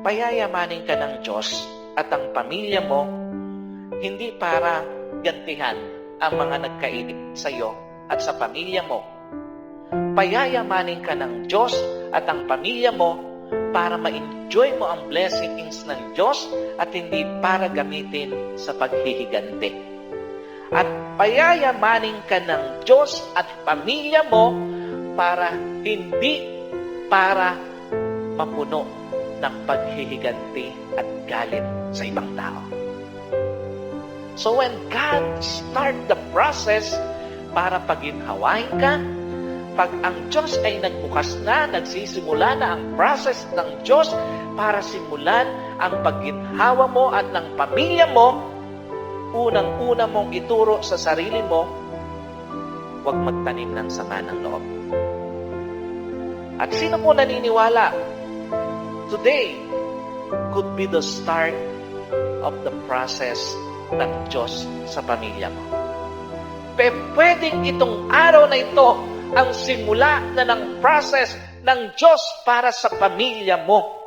payayamanin ka ng Diyos at ang pamilya mo hindi para gantihan ang mga nagkainip sa iyo at sa pamilya mo. Payayamanin ka ng Diyos at ang pamilya mo para ma-enjoy mo ang blessings ng Diyos at hindi para gamitin sa paghihiganti. At payayamanin ka ng Diyos at pamilya mo para hindi para mapuno ng paghihiganti at galit sa ibang tao. So when God start the process para paginhawain ka, pag ang Diyos ay nagbukas na, nagsisimula na ang process ng Diyos para simulan ang pagginhawa mo at ng pamilya mo, unang-una mong ituro sa sarili mo, huwag magtanim ng sama ng loob. At sino po naniniwala? Today could be the start of the process ng Diyos sa pamilya mo. Pe, pwedeng itong araw na ito ang simula na ng process ng Diyos para sa pamilya mo.